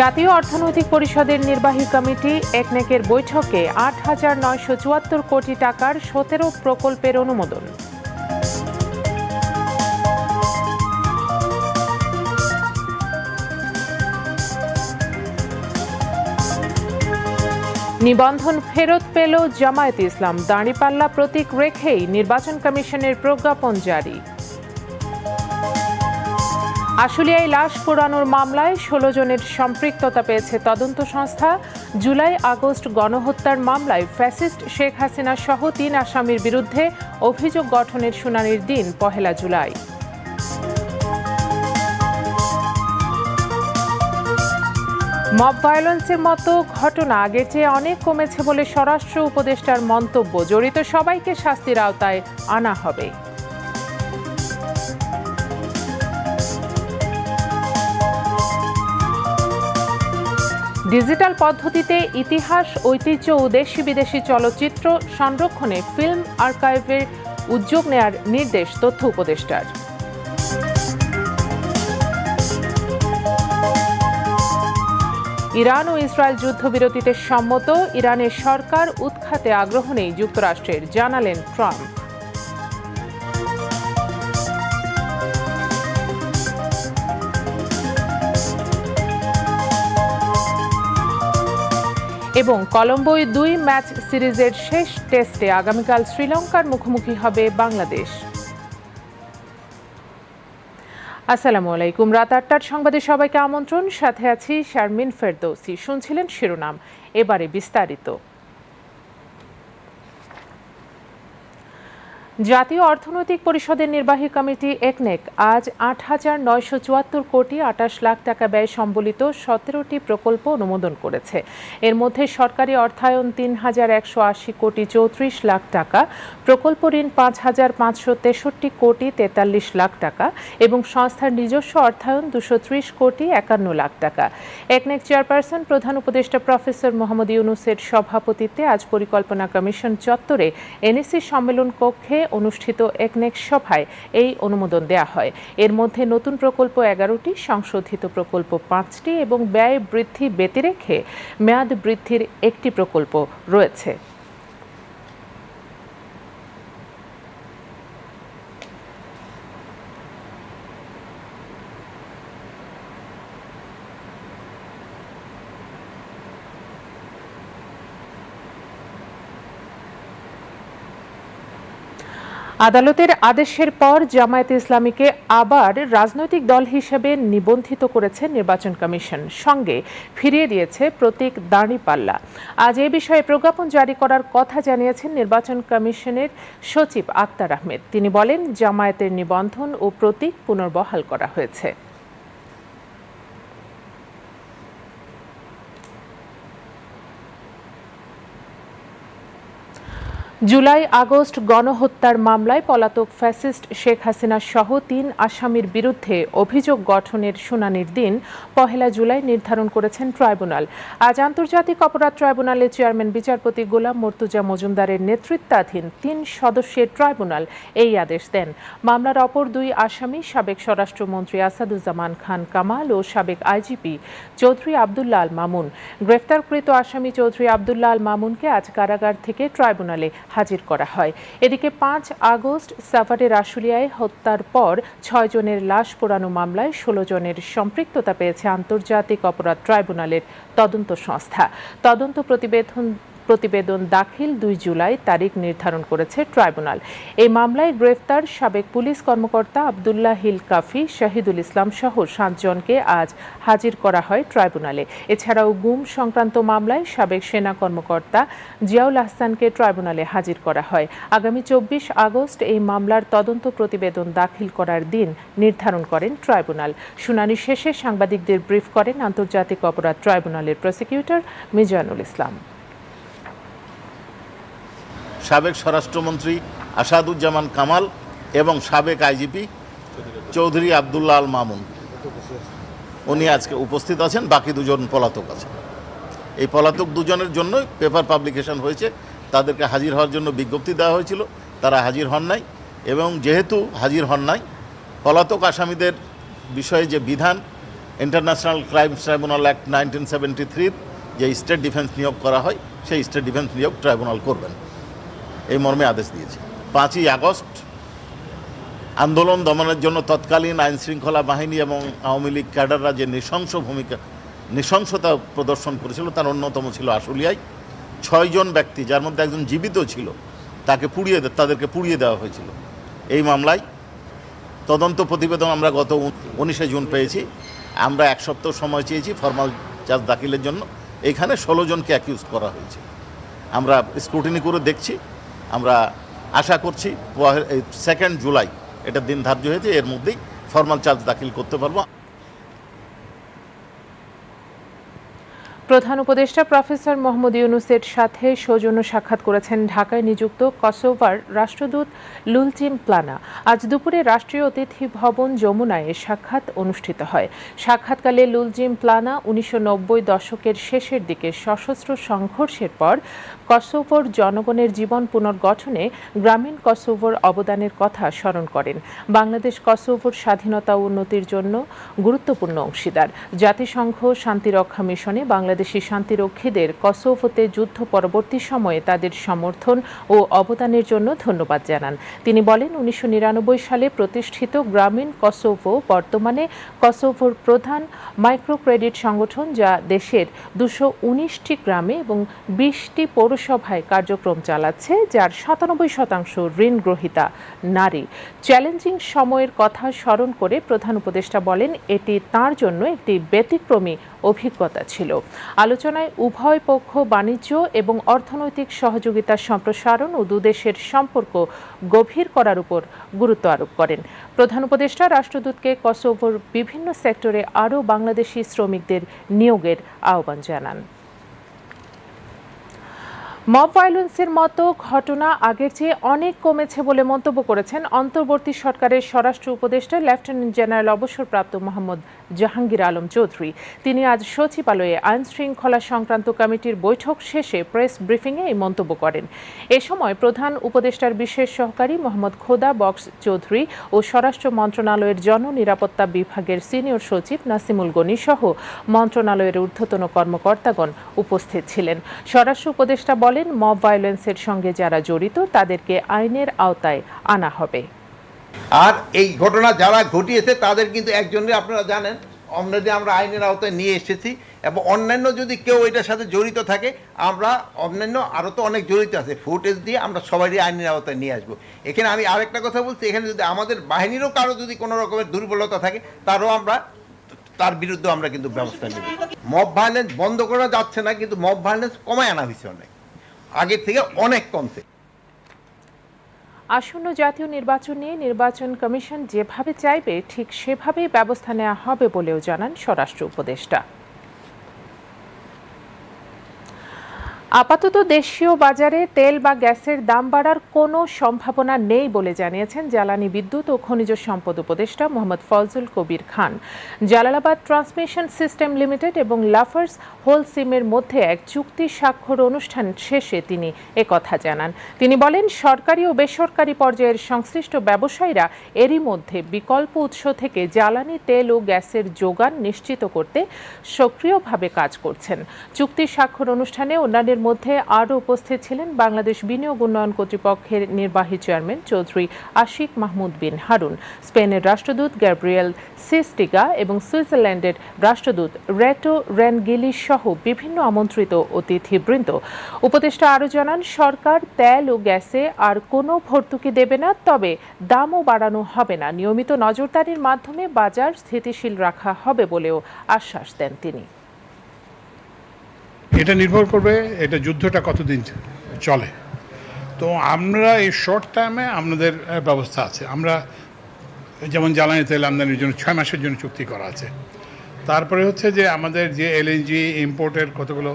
জাতীয় অর্থনৈতিক পরিষদের নির্বাহী কমিটি একনেকের বৈঠকে আট হাজার নয়শো চুয়াত্তর কোটি টাকার সতেরো প্রকল্পের অনুমোদন। নিবন্ধন ফেরত পেল জামায়াতে ইসলাম। দাঁড়িপাল্লা প্রতীক রেখেই নির্বাচন কমিশনের প্রজ্ঞাপন জারি। আশুলিয়ায় লাশ পোড়ানোর মামলায় ষোলো জনের সম্পৃক্ততা পেয়েছে তদন্ত সংস্থা। জুলাই আগস্ট গণহত্যার মামলায় ফ্যাসিস্ট শেখ হাসিনা সহ তিন আসামির বিরুদ্ধে অভিযোগ গঠনের শুনানির দিন, পহেলা জুলাই। মব ভায়োলেন্সের মতো ঘটনা আগের চেয়ে অনেক কমেছে বলে স্বরাষ্ট্র উপদেষ্টার মন্তব্য। জড়িত সবাইকে শাস্তির আওতায় আনা হবে। ডিজিটাল পদ্ধতিতে ইতিহাস, ঐতিহ্য ও দেশি বিদেশি চলচ্চিত্র সংরক্ষণে ফিল্ম আর্কাইভের উদ্যোগ নেয়ার নির্দেশ তথ্য উপদেষ্টার। ইরান ও ইসরায়েল যুদ্ধবিরতিতে সম্মত, ইরানের সরকার উৎখাতে আগ্রহ নেই যুক্তরাষ্ট্রের, জানালেন ট্রাম্প। এবং কলম্বোয় দুই ম্যাচ সিরিজের শেষ টেস্টে আগামীকাল শ্রীলঙ্কার মুখোমুখি হবে বাংলাদেশ। আসসালামু আলাইকুম। রাত আটটার সংবাদে সবাইকে আমন্ত্রণ। সাথে আছি শারমিন ফেরদৌসি। শুনছিলেন শিরোনাম। এবারে বিস্তারিত। জাতীয় অর্থনৈতিক পরিষদের নির্বাহী কমিটি একনেক আজ আট হাজার নয়শো চুয়াত্তর কোটি আটাশ লাখ টাকা ব্যয় সম্বলিত সতেরোটি প্রকল্প অনুমোদন করেছে। এর মধ্যে সরকারি অর্থায়ন তিন হাজার একশো আশি কোটি চৌত্রিশ লাখ টাকা, প্রকল্প ঋণ পাঁচ হাজার পাঁচশো তেষট্টি কোটি তেতাল্লিশ লাখ টাকা এবং সংস্থার নিজস্ব অর্থায়ন দুশো ত্রিশ কোটি একান্ন লাখ টাকা। একনেক চেয়ারপারসন, প্রধান উপদেষ্টা প্রফেসর মোহাম্মদ ইউনুসের সভাপতিত্বে আজ পরিকল্পনা কমিশন চত্বরে এনএসি সম্মেলন কক্ষে অনুষ্ঠিত একনেক সভায় এই অনুমোদন দেয়া হয়। এর মধ্যে নতুন প্রকল্প এগারোটি, সংশোধিত প্রকল্প পাঁচটি এবং ব্যয় বৃদ্ধি ব্যতিরেখে মেয়াদ বৃদ্ধির একটি প্রকল্প রয়েছে। আদালতের আদেশের পর জামায়াতে ইসলামীকে আবার রাজনৈতিক দল হিসেবে নিবন্ধিত করেছে নির্বাচন কমিশন। সঙ্গে ফিরিয়ে দিয়েছে প্রতীক দাঁড়িপাল্লা আজ এ বিষয়ে প্রজ্ঞাপন জারি করার কথা জানিয়েছেন নির্বাচন কমিশনের সচিব আক্তার আহমেদ। তিনি বলেন, জামায়াতের নিবন্ধন ও প্রতীক পুনর্বহাল করা হয়েছে। জুলাই, আগস্ট গণহত্যার মামলায় পলাতক ফ্যাসিস্ট শেখ হাসিনা সহ তিন আসামির বিরুদ্ধে অভিযোগ গঠনের শুনানির দিন পহেলা জুলাই নির্ধারণ করেছেন ট্রাইব্যুনাল। আজ আন্তর্জাতিক অপরাধ ট্রাইব্যুনালের চেয়ারম্যান, বিচারপতি গোলাম মর্তুজা মজুমদারের নেতৃত্বাধীন তিন সদস্যের ট্রাইব্যুনাল এই আদেশ দেন। মামলার অপর দুই আসামি সাবেক স্বরাষ্ট্রমন্ত্রী আসাদুজ্জামান খান কামাল ও সাবেক আইজিপি চৌধুরী আবদুল্লাহ আল মামুন। গ্রেফতারকৃত আসামি চৌধুরী আবদুল্লাহ আল মামুনকে আজ কারাগার থেকে ট্রাইব্যুনালে হাজির করা হয়। এদিকে পাঁচ আগস্ট সাভারের আশুলিয়ায় হত্যার পর ছয় জনের লাশ পোড়ানো মামলায় ষোলো জনের সম্পৃক্ততা পেয়েছে আন্তর্জাতিক অপরাধ ট্রাইব্যুনালের তদন্ত সংস্থা। তদন্ত প্রতিবেদন প্রতিবেদন দাখিল দুই জুলাই তারিখ নির্ধারণ করেছে ট্রাইব্যুনাল। এই মামলায় গ্রেফতার সাবেক পুলিশ কর্মকর্তা আবদুল্লাহ হিল কাফি, শহীদুল ইসলাম সহ সাতজনকে আজ হাজির করা হয় ট্রাইব্যুনালে। এছাড়াও গুম সংক্রান্ত মামলায় সাবেক সেনা কর্মকর্তা জিয়াউল আহসানকে ট্রাইব্যুনালে হাজির করা হয়। আগামী চব্বিশ আগস্ট এই মামলার তদন্ত প্রতিবেদন দাখিল করার দিন নির্ধারণ করেন ট্রাইব্যুনাল। শুনানি শেষে সাংবাদিকদের ব্রিফ করেন আন্তর্জাতিক অপরাধ ট্রাইব্যুনালের প্রসিকিউটর মিজানুল ইসলাম। সাবেক স্বরাষ্ট্রমন্ত্রী আসাদুজ্জামান কামাল এবং সাবেক আইজিপি চৌধুরী আবদুল্লাহ আল মামুন। উনি আজকে উপস্থিত আছেন, বাকি দুজন পলাতক আছেন। এই পলাতক দুজনের জন্যই পেপার পাবলিকেশন হয়েছে। তাদেরকে হাজির হওয়ার জন্য বিজ্ঞপ্তি দেওয়া হয়েছিল, তারা হাজির হন নাই। এবং যেহেতু হাজির হন নাই, পলাতক আসামিদের বিষয়ে যে বিধান, international crimes tribunal act nineteen seventy থ্রির যে স্টেট ডিফেন্স নিয়োগ করা হয়, সেই স্টেট ডিফেন্স নিয়োগ ট্রাইব্যুনাল করবেন। এই মর্মে আদেশ দিয়েছে। পাঁচই আগস্ট আন্দোলন দমনের জন্য তৎকালীন আইন শৃঙ্খলা বাহিনী এবং আওয়ামী লীগ ক্যাডাররা যে নৃশংস ভূমিকা, নৃশংসতা প্রদর্শন করেছিল, তার অন্যতম ছিল আশুলিয়ায়। ছয়জন ব্যক্তি, যার মধ্যে একজন জীবিত ছিল, তাকে পুড়িয়ে তাদেরকে পুড়িয়ে দেওয়া হয়েছিল। এই মামলায় তদন্ত প্রতিবেদন আমরা গত উনিশে জুন পেয়েছি। আমরা এক সপ্তাহ সময় চেয়েছি ফর্মাল চার্জ দাখিলের জন্য। এখানে ষোলো জনকে অ্যাকিউজ করা হয়েছে। আমরা স্ক্রুটিনি করে দেখছি। আমরা আশা করছি সেকেন্ড জুলাই এটা দিন ধার্য হয়েছে, এর মধ্যেই ফর্মাল চার্জ দাখিল করতে পারব। প্রধান উপদেষ্টা প্রফেসর মোহাম্মদ ইউনুসের সাথে সৌজন্য সাক্ষাৎ করেছেন ঢাকায় নিযুক্ত কসোভার রাষ্ট্রদূত লুলচিম প্লানা। আজ দুপুরে রাষ্ট্রীয় অতিথি ভবন যমুনায় সাক্ষাৎ অনুষ্ঠিত হয়। সাক্ষাৎকালে লুলজিম প্লানা উনিশশো নব্বই দশকের শেষের দিকে সশস্ত্র সংঘর্ষের পর কসোভোর জনগণের জীবন পুনর্গঠনে গ্রামীণ কসোভোর অবদানের কথা স্মরণ করেন। বাংলাদেশ কসোভোর স্বাধীনতা উন্নতির জন্য গুরুত্বপূর্ণ অংশীদার। জাতিসংঘ শান্তিরক্ষা মিশনে বাংলাদেশি শান্তিরক্ষীদের কসোভোতে যুদ্ধ পরবর্তী সময়ে তাদের সমর্থন ও অবদানের জন্য ধন্যবাদ জানান। তিনি বলেন, উনিশশো নিরানব্বই সালে প্রতিষ্ঠিত গ্রামীণ কসোভো বর্তমানে কসোভোর প্রধান মাইক্রো ক্রেডিট সংগঠন, যা দেশের দুশো উনিশটি গ্রামে এবং বিশটি পৌরসভায় কার্যক্রম চালাচ্ছে, যার সাতানব্বই শতাংশ ঋণ গ্রহীতা নারী। চ্যালেঞ্জিং সময়ের কথা স্মরণ করে প্রধান উপদেষ্টা বলেন, এটি তার জন্য একটি ব্যতিক্রমী অভিজ্ঞতা ছিল। আলোচনায় উভয় পক্ষ বাণিজ্য এবং অর্থনৈতিক সহযোগিতার সম্প্রসারণ ও দুদেশের সম্পর্ক গভীর করার উপর গুরুত্ব আরোপ করেন। প্রধান উপদেষ্টা রাষ্ট্রদূতকে কসোভোর বিভিন্ন সেক্টরে আরও বাংলাদেশি শ্রমিকদের নিয়োগের আহ্বান জানান। মব ভায়োলেন্সের মতো ঘটনা আগের চেয়ে অনেক কমেছে বলে মন্তব্য করেছেন অন্তর্বর্তী সরকারের স্বরাষ্ট্র উপদেষ্টা লেফটেন্যান্ট জেনারেল অবসরপ্রাপ্ত মোহাম্মদ জাহাঙ্গীর আলম চৌধুরী। তিনি আজ সচিবালয়ে আইন শৃঙ্খলা সংক্রান্ত কমিটির বৈঠক শেষে প্রেস ব্রিফিংয়ে এই মন্তব্য করেন। এ সময় প্রধান উপদেষ্টার বিশেষ সহকারী মোহাম্মদ খোদা বক্স চৌধুরী ও স্বরাষ্ট্র মন্ত্রণালয়ের জননিরাপত্তা বিভাগের সিনিয়র সচিব নাসিমুল গনি সহ মন্ত্রণালয়ের ঊর্ধ্বতন কর্মকর্তাগণ উপস্থিত ছিলেন। স্বরাষ্ট্র উপদেষ্টা বলেন, মব ভায়োলেন্সের সঙ্গে যারা জড়িত, তাদেরকে আইনের আওতায় আনা হবে। আর এই ঘটনা যারা ঘটিয়েছে, তাদের কিন্তু একজনকে আপনারা জানেন অলরেডি আমরা আইনের আওতায় নিয়ে এসেছি, এবং অন্যান্য যদি কেউ এটার সাথে জড়িত থাকে, আমরা অন্যান্য আরও তো অনেক জড়িত আছে, ফুটেজ দিয়ে আমরা সবারই আইনের আওতায় নিয়ে আসব। এখানে আমি আরেকটা কথা বলছি, এখানে যদি আমাদের বাহিনীরও কারও যদি কোনো রকমের দুর্বলতা থাকে, তারও আমরা, তার বিরুদ্ধে আমরা কিন্তু ব্যবস্থা নেব। মব ভায়োলেন্স বন্ধ করা যাচ্ছে না, কিন্তু মব ভায়োলেন্স কমায় আনা হয়েছে অনেক। আগের থেকে অনেক কমছে আসন্ন জাতীয় নির্বাচন নিয়ে নির্বাচন কমিশন যেভাবে চাইবে, ঠিক সেভাবেই ব্যবস্থা নেওয়া হবে বলেও জানান স্বরাষ্ট্র উপদেষ্টা। আপাতত দেশীয় বাজারে তেল বা গ্যাসের দাম বাড়ার কোনো সম্ভাবনা নেই বলে জানিয়েছেন জ্বালানি বিদ্যুৎ ও খনিজ সম্পদ উপদেষ্টা Mohammad Fazal Kabir Khan. Jalalabad transmission system limited এবং লাফার্স হোলসিমের মধ্যে এক চুক্তি স্বাক্ষর অনুষ্ঠান শেষে তিনি একথা জানান। তিনি বলেন, সরকারি ও বেসরকারি পর্যায়ের সংশ্লিষ্ট ব্যবসায়ীরা এরই মধ্যে বিকল্প উৎস থেকে জ্বালানি তেল ও গ্যাসের যোগান নিশ্চিত করতে সক্রিয়ভাবে কাজ করছেন। চুক্তি স্বাক্ষর অনুষ্ঠানে অন্যান্যের মধ্যে আরও উপস্থিত ছিলেন বাংলাদেশ বিনিয়োগ উন্নয়ন কর্তৃপক্ষের নির্বাহী চেয়ারম্যান চৌধুরী আশিক মাহমুদ বিন হারুন, স্পেনের রাষ্ট্রদূত গ্যাব্রিয়েল সিস্টিগা এবং সুইজারল্যান্ডের রাষ্ট্রদূত রেটো রেনগিলি সহ বিভিন্ন আমন্ত্রিত অতিথিবৃন্দ। উপদেষ্টা আরও জানান, সরকার তেল ও গ্যাসে আর কোনো ভর্তুকি দেবে না, তবে দামও বাড়ানো হবে না। নিয়মিত নজরদারির মাধ্যমে বাজার স্থিতিশীল রাখা হবে বলেও আশ্বাস দেন তিনি। এটা নির্ভর করবে এটা যুদ্ধটা কতদিন চলে। তো আমরা এই শর্ট টাইমে আমাদের ব্যবস্থা আছে। আমরা যেমন জ্বালানি তেল আমদানির জন্য ছয় মাসের জন্য চুক্তি করা আছে। তারপরে হচ্ছে যে আমাদের যে এলএনজি ইম্পোর্টের কতগুলো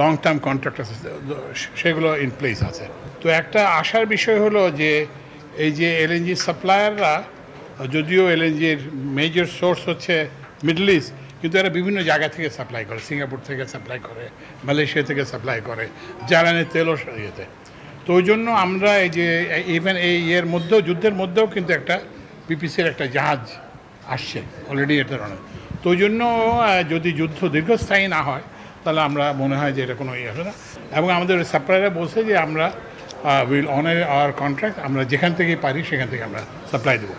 লং টার্ম কন্ট্রাক্ট আছে সেগুলো ইন প্লেস আছে। তো একটা আশার বিষয় হলো যে এই যে এলএনজি সাপ্লায়াররা যদিও এলএনজির মেজর সোর্স হচ্ছে মিডল ইস্ট কিন্তু এরা বিভিন্ন জায়গা থেকে সাপ্লাই করে সিঙ্গাপুর থেকে সাপ্লাই করে মালয়েশিয়া থেকে সাপ্লাই করে, জ্বালানি তেলও ইয়েতে। তো ওই জন্য আমরা এই যে ইভেন এই ইয়ের মধ্যেও, যুদ্ধের মধ্যেও কিন্তু একটা বিপিসির একটা জাহাজ আসছে অলরেডি এটা ধরনের। তো ওই জন্য যদি যুদ্ধ দীর্ঘস্থায়ী না হয়, তাহলে আমরা মনে হয় যে এটা কোনো ইয়ে হবে না। এবং আমাদের সাপ্লায়াররা বলছে যে আমরা উইল অনার আওয়ার কন্ট্রাক্ট আমরা যেখান থেকে পারি, সেখান থেকে আমরা সাপ্লাই দেবো।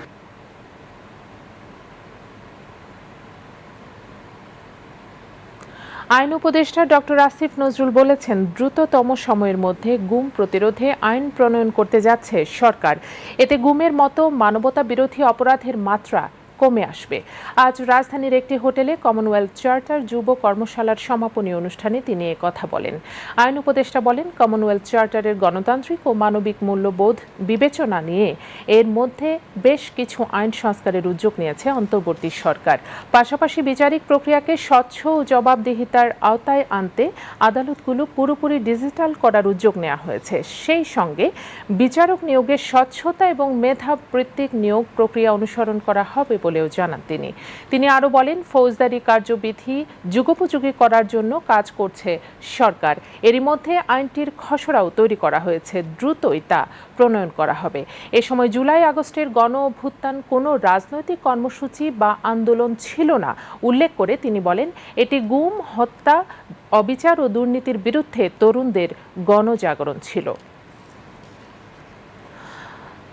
আইন উপদেষ্টা ডক্টর আসিফ নজরুল বলেছেন, দ্রুততম সময়ের মধ্যে গুম প্রতিরোধে আইন প্রণয়ন করতে যাচ্ছে সরকার। এতে গুমের মতো মানবতা বিরোধী অপরাধের মাত্রা কমে আসবে। আজ রাজধানীর একটি হোটেলে কমনওয়েলথ চার্টার যুব কর্মশালার সমাপনী অনুষ্ঠানে তিনি কথা বলেন। আইন উপদেষ্টা বলেন কমনওয়েলথ চার্টারের গণতান্ত্রিক ও মানবিক মূল্যবোধ বিবেচনা নিয়ে এর মধ্যে বেশ কিছু আইন সংস্কারের উদ্যোগ নিয়েছে অন্তর্বর্তী সরকার। পাশাপাশি বিচারিক প্রক্রিয়াকে স্বচ্ছ ও জবাবদিহিতার আওতায় আনতে আদালতগুলো পুরোপুরি ডিজিটাল করার উদ্যোগ নেওয়া হয়েছে। সেই সঙ্গে বিচারক নিয়োগের স্বচ্ছতা এবং মেধাবৃত্তিক নিয়োগ প্রক্রিয়া অনুসরণ করা হবে বলেও জানান তিনি। তিনি আরও বলেন, ফৌজদারি কার্যবিধি যুগোপযোগী করার জন্য কাজ করছে সরকার। এরই মধ্যে আইনটির খসড়াও তৈরি করা হয়েছে, দ্রুতই তা প্রণয়ন করা হবে। এ সময় জুলাই আগস্টের গণ অভ্যুত্থান কোনো রাজনৈতিক কর্মসূচি বা আন্দোলন ছিল না, উল্লেখ করে তিনি বলেন, এটি গুম, হত্যা, অবিচার ও দুর্নীতির বিরুদ্ধে তরুণদের গণজাগরণ ছিল।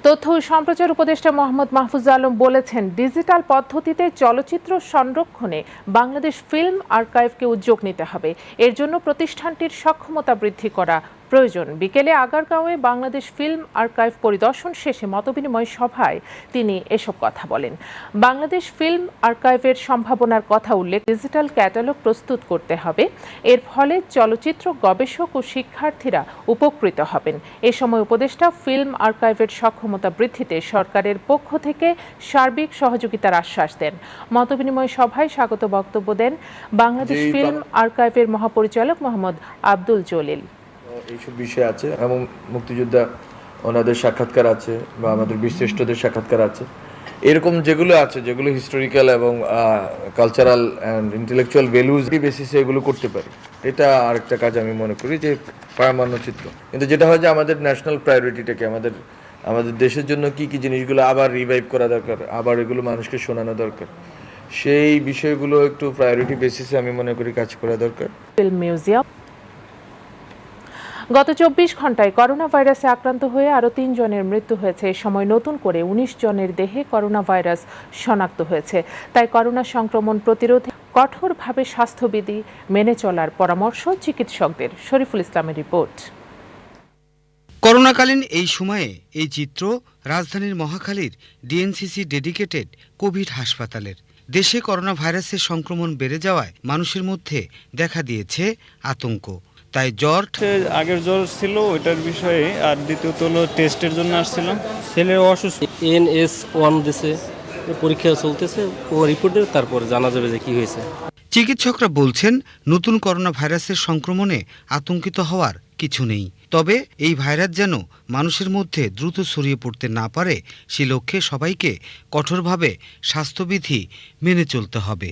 তথ্য ও সম্প্রচার উপদেষ্টা মোহাম্মদ মাহফুজ আলম বলেছেন, ডিজিটাল পদ্ধতিতে চলচ্চিত্র সংরক্ষণে বাংলাদেশ ফিল্ম আর্কাইভকে উদ্যোগ নিতে হবে। এর জন্য প্রতিষ্ঠানটির সক্ষমতা বৃদ্ধি করা প্রয়োজন। বিকেলে আগারগাঁওয়ে বাংলাদেশ ফিল্ম আর্কাইভ পরিদর্শন শেষে মতবিনিময় সভায় তিনি এসব কথা বলেন। বাংলাদেশ ফিল্ম আর্কাইভের সম্ভাবনার কথা উল্লেখ ডিজিটাল ক্যাটালগ প্রস্তুত করতে হবে। এর ফলে চলচ্চিত্র গবেষক ও শিক্ষার্থীরা উপকৃত হবেন। এ সময় উপদেষ্টা ফিল্ম আর্কাইভের সক্ষমতা বৃদ্ধিতে সরকারের পক্ষ থেকে সার্বিক সহযোগিতার আশ্বাস দেন। মতবিনিময় সভায় স্বাগত বক্তব্য দেন বাংলাদেশ ফিল্ম আর্কাইভের মহাপরিচালক মোহাম্মদ আব্দুল জলিল। এইসব বিষয় আছে। এবং মুক্তিযোদ্ধা ওনাদের সাক্ষাৎকার আছে বা আমাদের বীরশ্রেষ্ঠদের সাক্ষাৎকার আছে। এরকম যেগুলো আছে, যেগুলো হিস্টোরিক্যাল এবং কালচারাল অ্যান্ড ইন্টেলেকচুয়াল ভ্যালুজ বেসিসে এগুলো করতে পারি। এটা আরেকটা কাজ আমি মনে করি যে প্রামাণ্য চিত্র। কিন্তু যেটা হয় যে আমাদের ন্যাশনাল প্রায়োরিটিটাকে আমাদের আমাদের দেশের জন্য কি কি জিনিসগুলো আবার রিভাইভ করা দরকার? আবার এগুলো মানুষকে শোনানো দরকার? সেই বিষয়গুলো একটু প্রায়োরিটি বেসিসে আমি মনে করি কাজ করা দরকার। ফিল্ম মিউজিয়াম গত চব্বিশ ঘন্টায় করোনা ভাইরাসে আক্রান্ত হয়ে আরও তিনজনের মৃত্যু হয়েছে। এ সময় নতুন করে উনিশ জনের দেহে করোনা ভাইরাস শনাক্ত হয়েছে। তাই করোনা সংক্রমণ প্রতিরোধে কঠোরভাবে স্বাস্থ্যবিধি মেনে চলার পরামর্শ চিকিৎসকদের। শরীফুল ইসলামের রিপোর্ট। করোনাকালীন এই সময়ে এই চিত্র রাজধানীর মহাখালীর ডিএনসিসি ডেডিকেটেড কোভিড হাসপাতালের। দেশে করোনা ভাইরাসের সংক্রমণ বেড়ে যাওয়ায় মানুষের মধ্যে দেখা দিয়েছে আতঙ্ক। তাই জ্বর? আগের জ্বর ছিল ওইটার বিষয়ে আর দ্বিতীয়ত হলো টেস্টের জন্য আসছিলাম। ছেলে অসুস্থ। এন এস ওয়ান দিছে পরীক্ষা চলতেছে ও রিপোর্টে তারপরে জানা যাবে যে কি হয়েছে। চিকিৎসকরা বলছেন নতুন করোনা ভাইরাসের সংক্রমণে আতঙ্কিত হওয়ার কিছু নেই। তবে এই ভাইরাস যেন মানুষের মধ্যে দ্রুত ছড়িয়ে পড়তে না পারে সে লক্ষ্যে সবাইকে কঠোরভাবে স্বাস্থ্যবিধি মেনে চলতে হবে।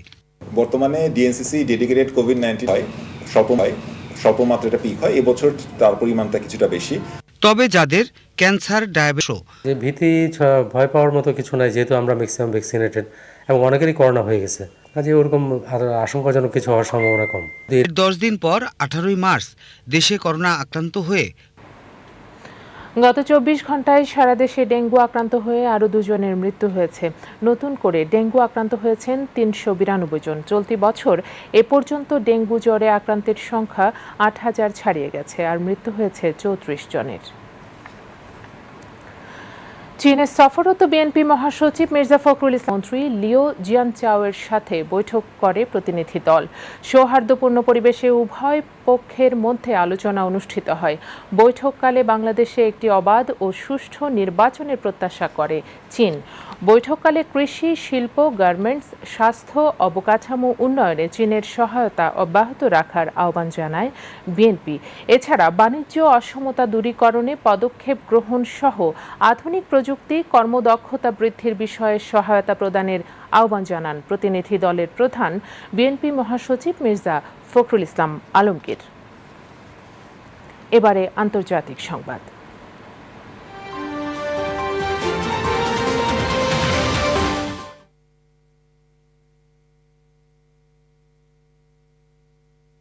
বর্তমানে ডিএনসিসি ডেডিকেটেড কোভিড নাইন্টিন হয় স্বল্প হয় স্বল্প মাত্রাটা পিক হয় এবছর তার পরিমাণটা কিছুটা বেশি। তবে যাদের ক্যান্সার ডায়াবেটিস যে ভীতি ভয় পাওয়ার মতো কিছু নাই যেহেতু আমরা ম্যাক্সিমাম ভ্যাকসিনেটেড এবং অনেকেরই করোনা হয়ে গেছে। কাজে ওরকম আশঙ্কাজনক কিছু হওয়ার সম্ভাবনা কম। দশ দিন পর আঠারোই মার্চ দেশে করোনা আক্রান্ত হয়ে গত চব্বিশ ঘন্টায় সারা দেশে ডেঙ্গু আক্রান্ত হয়ে আরও দুজনের মৃত্যু হয়েছে। নতুন করে ডেঙ্গু আক্রান্ত হয়েছেন তিনশো বিরানব্বই জন। চলতি বছর এ পর্যন্ত ডেঙ্গু জ্বরে আক্রান্তের সংখ্যা আট হাজার ছাড়িয়ে গেছে, আর মৃত্যু হয়েছে চৌত্রিশ জনের। চীনের সফররত বিএনপি মহাসচিব মির্জা ফখরুল ইসলাম মন্ত্রী লিও জিয়ানচাওয়ের সাথে বৈঠক করে প্রতিনিধি দল। সৌহার্দ্যপূর্ণ পরিবেশে উভয় পক্ষের মধ্যে আলোচনা অনুষ্ঠিত হয়। বৈঠককালে বাংলাদেশে একটি অবাধ ও সুষ্ঠু নির্বাচনের প্রত্যাশা করে চীন। বৈঠককালে কৃষি, শিল্প, গার্মেন্টস, স্বাস্থ্য, অবকাঠামো উন্নয়নে চীনের সহায়তা অব্যাহত রাখার আহ্বান জানায় বিএনপি। এছাড়া বাণিজ্য অসমতা দূরীকরণে পদক্ষেপ গ্রহণ সহ আধুনিক প্রযুক্তি, কর্মদক্ষতা বৃদ্ধির বিষয়ে সহায়তা প্রদানের আহ্বান জানান প্রতিনিধি দলের প্রধান বিএনপি মহাসচিব মির্জা ফখরুল ইসলাম আলমগীর। এবারে আন্তর্জাতিক সংবাদ।